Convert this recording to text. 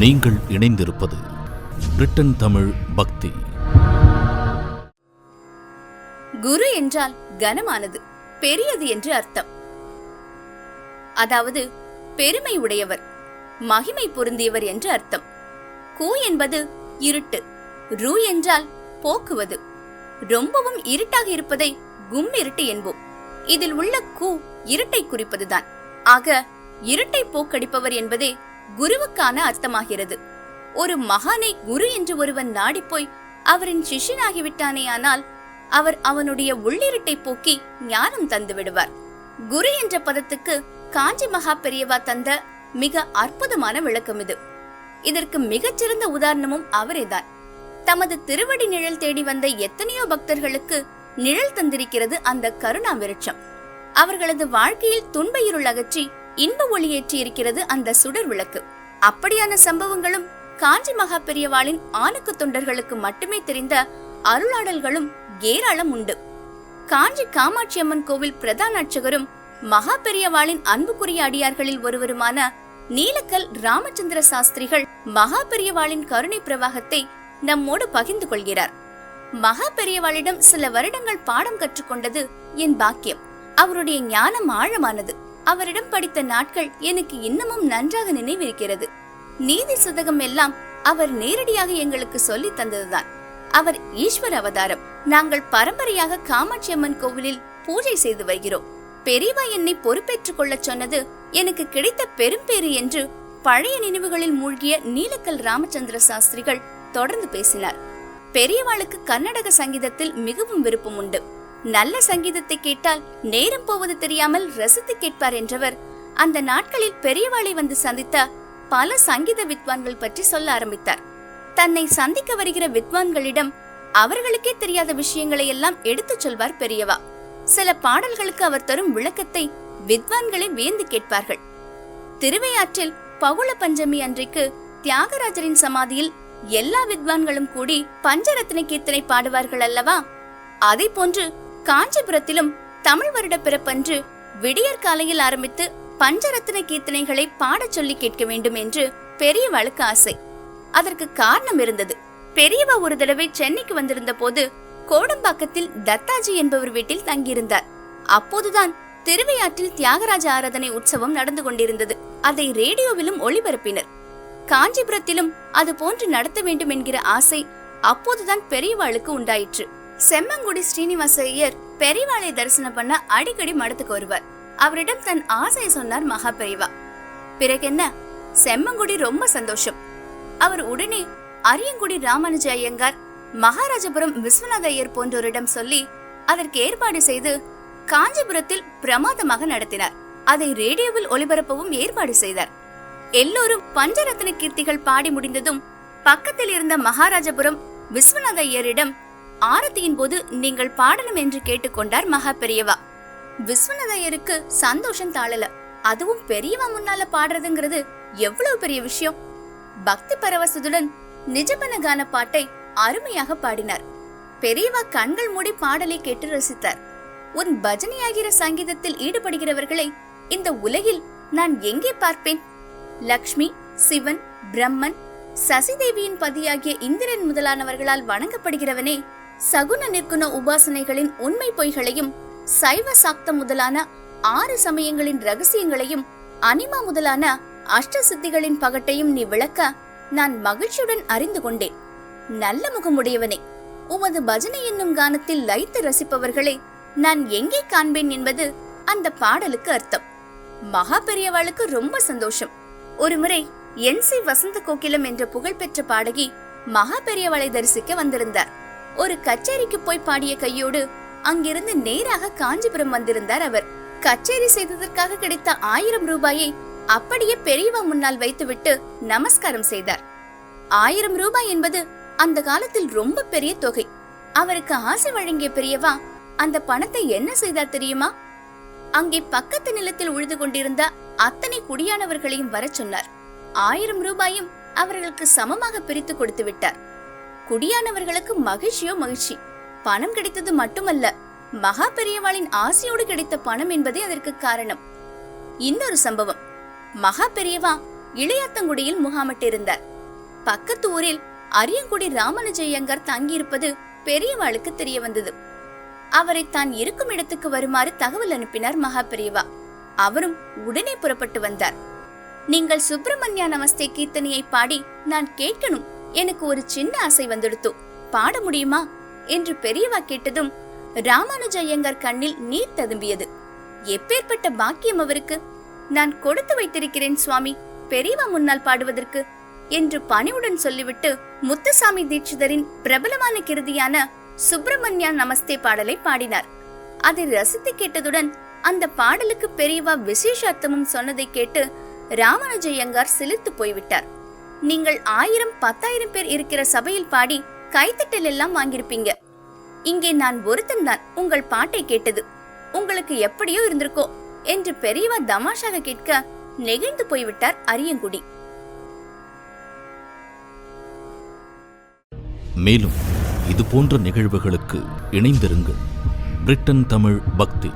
நீங்கள் இணைந்திருப்பது பிரிட்டன் தமிழ் பக்தி. குரு என்றால் கனமானது பெரியது என்று அர்த்தம். அதாவது பெருமை உடையவர் மகிமை பொருந்தியவர் என்று அர்த்தம். கூ என்பது இருட்டு ரு என்றால் போக்குவது. ரொம்பவும் இருட்டாக இருப்பதை கும் இருட்டு என்போம். இதில் உள்ள கூ இருட்டை குறிப்பதுதான். ஆக இருட்டை போக்கடிப்பவர் என்பதே குருவுக்கான அர்த்தமாகிறது. ஒரு மகானை குரு என்று ஒருவன் நாடிப்போய் அவரின் சிஷ்யனாகிவிட்டானே ஆனால் அவர் அவனுடைய உள்ளிருட்டை போக்கி ஞானம் தந்து விடுவார். குரு என்ற பதத்துக்கு காஞ்சி மகா பெரியவா தந்த மிக அற்புதமான விளக்கம் இது. இதற்கு மிகச்சிறந்த உதாரணமும் அவரேதான். தமது திருவடி நிழல் தேடி வந்த எத்தனையோ பக்தர்களுக்கு நிழல் தந்திருக்கிறது அந்த கருணா விருட்சம் அவர்களது வாழ்க்கையில் துன்ப இருள் அகற்றி இன்ப ஒளியேற்றி இருக்கிறது அந்த சுடர் விளக்கு. அப்படியான சம்பவங்களும் காஞ்சி மகா பெரியவாளின் ஆணுக்கு தொண்டர்களுக்கு மட்டுமே தெரிந்த அருளாடல்களும் ஏராளம் உண்டு. காஞ்சி காமாட்சி அம்மன் கோவில் பிரதான அர்ச்சகரும் மகா பெரியவாளின் அன்புக்குரிய அடியார்களில் ஒருவருமான நீலக்கல் ராமச்சந்திர சாஸ்திரிகள் மகா பெரியவாளின் கருணை பிரவாகத்தை நம்மோடு பகிர்ந்து கொள்கிறார். மகா பெரியவாளிடம் சில வருடங்கள் பாடம் கற்றுக்கொண்டது என் பாக்கியம். அவருடைய ஞானம் ஆழமானது. அவரிடம் படித்த நாட்கள் எனக்கு இன்னமும் நன்றாக நினைவிருக்கிறது. நீதி சுதகம் எல்லாம் அவர் நேரடியாக எங்களுக்கு சொல்லி தந்ததுதான். அவர் ஈஸ்வர அவதாரம். நாங்கள் பரம்பரையாக காமாட்சி அம்மன் கோவிலில் பூஜை செய்து வருகிறோம். பெரியவா என்னை பொறுப்பேற்றுக் கொள்ளச் சொன்னது எனக்கு கிடைத்த பெரும்பேறு என்று பழைய நினைவுகளில் மூழ்கிய நீலக்கல் ராமச்சந்திர சாஸ்திரிகள் தொடர்ந்து பேசினார். பெரியவாளுக்கு கர்நாடக சங்கீதத்தில் மிகவும் விருப்பம் உண்டு. நல்ல சங்கீதத்தை கேட்டால் நேரம் போவது தெரியாமல் ரசித்து கேட்பார் என்றவர். அந்த நாட்களில் பெரியவாளை வந்து சந்தித்த பல சங்கீத வித்வான்கள் பற்றி சொல்ல ஆரம்பித்தார். தன்னை சந்திக்க வருகிற வித்வான்களிடம் அவர்களுக்கே தெரியாத விஷயங்களை எல்லாம் எடுத்துச் சொல்வார் பெரியவா. சில பாடல்களுக்கு அவர் தரும் விளக்கத்தை வித்வான்களே வியந்து கேட்பார்கள். திருவையாற்றில் பகுள பஞ்சமி அன்றைக்கு தியாகராஜரின் சமாதியில் எல்லா வித்வான்களும் கூடி பஞ்சரத்ன கீர்த்தனை பாடுவார்கள் அல்லவா? அதை போன்று காஞ்சிபுரத்திலும் தமிழ் வருட பிறப்பன்று விடியற் காலையில் ஆரம்பித்து பஞ்சரத்ன கீர்த்தனைகளை பாடச் சொல்லி கேட்க வேண்டும் என்று பெரியவாளுக்கு ஆசை. அதற்கு காரணம் இருந்தது. பெரியவா ஒரு தடவை சென்னைக்கு வந்திருந்த போது கோடம்பாக்கத்தில் தத்தாஜி என்பவர் வீட்டில் தங்கியிருந்தார். அப்போதுதான் திருவையாற்றில் தியாகராஜ ஆராதனை உற்சவம் நடந்து கொண்டிருந்தது. அதை ரேடியோவிலும் ஒளிபரப்பினர். காஞ்சிபுரத்திலும் அது போன்று நடத்த வேண்டும் என்கிற ஆசை அப்போதுதான் பெரியவாளுக்கு உண்டாயிற்று. செம்மங்குடி ஸ்ரீனிவாச ஐயர் பெரியவாளை தரிசனம் பண்ண அடிக்கடி மடத்துக்கு வருவார். அவரிடம் தன் ஆசையை சொன்னார் மகா பெரியவா. பிறகென்ன செம்மங்குடி ரொம்ப சந்தோஷம். அவர் உடனே அரியங்குடி ராமானுஜ ஐயங்கார் மகாராஜபுரம் விஸ்வநாத ஐயர் போன்றோரிடம் சொல்லி அதற்கு ஏற்பாடு செய்து காஞ்சிபுரத்தில் பிரமாதமாக நடத்தினார். அதை ரேடியோவில் ஒளிபரப்பவும் ஏற்பாடு செய்தார். எல்லோரும் பஞ்சரத்ன கீர்த்திகள் பாடி முடிந்ததும் பக்கத்தில் இருந்த மகாராஜபுரம் விஸ்வநாத ஐயரிடம் ஆரத்தியின் போது நீங்கள் பாடணும் என்று கேட்டுக்கொண்டார் மகா பெரியவா விஸ்வநாதயருக்கு சந்தோஷம் தாழல. அதுவும் பெரியவா முன்னால பாடுறதுங்கிறது எவ்வளவு பெரிய விஷயம். பக்தி பரவசத்துடன் நிஜபன கான பாட்டை அருமையாக பாடினார். பெரியவா கண்கள் மூடி பாடலை கேட்டு ரசித்தார். உன் பஜனையாகிற சங்கீதத்தில் ஈடுபடுகிறவர்களை இந்த உலகில் நான் எங்கே பார்ப்பேன்? லக்ஷ்மி சிவன் பிரம்மன் சசிதேவியின் பதியாகிய இந்திரன் முதலானவர்களால் வணங்கப்படுகிறவனே சகுன நிற்குண உபாசனைகளின் உண்மை பொய்களையும் சைவ சாக்தம் முதலான ஆறு சமயங்களின் ரகசியங்களையும் அனிமா முதலான அஷ்ட சித்திகளின் பகட்டையும் நீ விளக்க நான் மகிழ்ச்சியுடன் அறிந்து கொண்டேன். நல்ல முகமுடையவனே உமது பஜனை என்னும் கானத்தில் லயித்து ரசிப்பவர்களை நான் எங்கே காண்பேன் என்பது அந்த பாடலுக்கு அர்த்தம். மகா பெரியவாளுக்கு ரொம்ப சந்தோஷம். ஒருமுறை என் சி வசந்த கோகிலம் என்ற புகழ்பெற்ற பாடகி மகா பெரியவாளை தரிசிக்க வந்திருந்தார். ஒரு கச்சேரிக்கு போய் பாடிய கையோடு அங்கிருந்து நேராக காஞ்சிபுரம் வந்திருந்தார் அவர். கச்சேரி செய்ததற்காக கிடைத்த ஆயிரம் ரூபாயை அப்படியே பெரியவா முன்னால் வைத்துவிட்டு நமஸ்காரம் செய்தார். ஆயிரம் ரூபாய் என்பது அந்த காலத்தில் ரொம்ப பெரிய தொகை. அவருக்கு ஆசை வழங்கிய பெரியவா அந்த பணத்தை என்ன செய்தார் தெரியுமா? அங்கே பக்கத்து நிலத்தில் உழுது கொண்டிருந்த அத்தனை குடியானவர்களையும் வரச் சொன்னார். ஆயிரம் ரூபாயும் அவர்களுக்கு சமமாக பிரித்து கொடுத்து விட்டார். குடியானவர்களுக்கு மகிழ்ச்சியோ மகிழ்ச்சி. பணம் கிடைத்தது மட்டுமல்ல மகா பெரியவாளின் ஆசையோடு கிடைத்த பணம் என்பதே அதற்கு காரணம். இன்னொரு சம்பவம். மகா பெரியவா இளையாத்தங்குடியில் முகாமிட்டிருந்தார். பக்கத்து ஊரில் அரியங்குடி ராமனுஜயங்கர் தங்கியிருப்பது பெரியவாளுக்கு தெரிய வந்தது அவரை தான் இருக்கும் இடத்துக்கு வருமாறு தகவல் அனுப்பினார் மகா பெரியவா. அவரும் உடனே புறப்பட்டு வந்தார். நீங்கள் சுப்பிரமணிய நமஸ்தே கீர்த்தனையை பாடி நான் கேட்கணும். எனக்கு ஒரு சின்ன ஆசை வந்துடுத்து. பாட முடியுமா? என்று பெரியவா கேட்டதும் ராமானுஜ ஐயங்கார் கண்ணில் நீர் ததும்பியது. எப்பேற்பட்ட பாக்கியம் அவருக்கு? நான் கொடுத்து வைத்திருக்கிறேன் சுவாமி பெரியவா முன்னால் பாடுவதற்கு என்று பணிவுடன் சொல்லிவிட்டு முத்துசாமி தீட்சிதரின் பிரபலமான கிருதியான சுப்பிரமணியா நமஸ்தே பாடலை பாடினார். அதை ரசித்து கேட்டதுடன் அந்த பாடலுக்கு பெரியவா விசேஷ அர்த்தமும் சொன்னதை கேட்டு ராமானுஜயங்கார் சிலிர்த்து போய்விட்டார். நீங்கள் ஆயிரம் பத்தாயிரம் பேர் இருக்கிற சபையில் பாடி கைத்தட்டல் எல்லாம் வாங்கியிருப்பீங்க. இங்கே நான் ஒருத்தன் தான் உங்கள் பாட்டை கேட்டது. உங்களுக்கு எப்படியோ இருந்திருக்கோ என்று பெரியவா தமாஷாக கேட்க நெகிழ்ந்து போய்விட்டார் அரியங்குடி. மேலும் இது போன்ற நிகழ்வுகளுக்கு இணைந்திருங்கள். பிரிட்டன் தமிழ் பக்தி.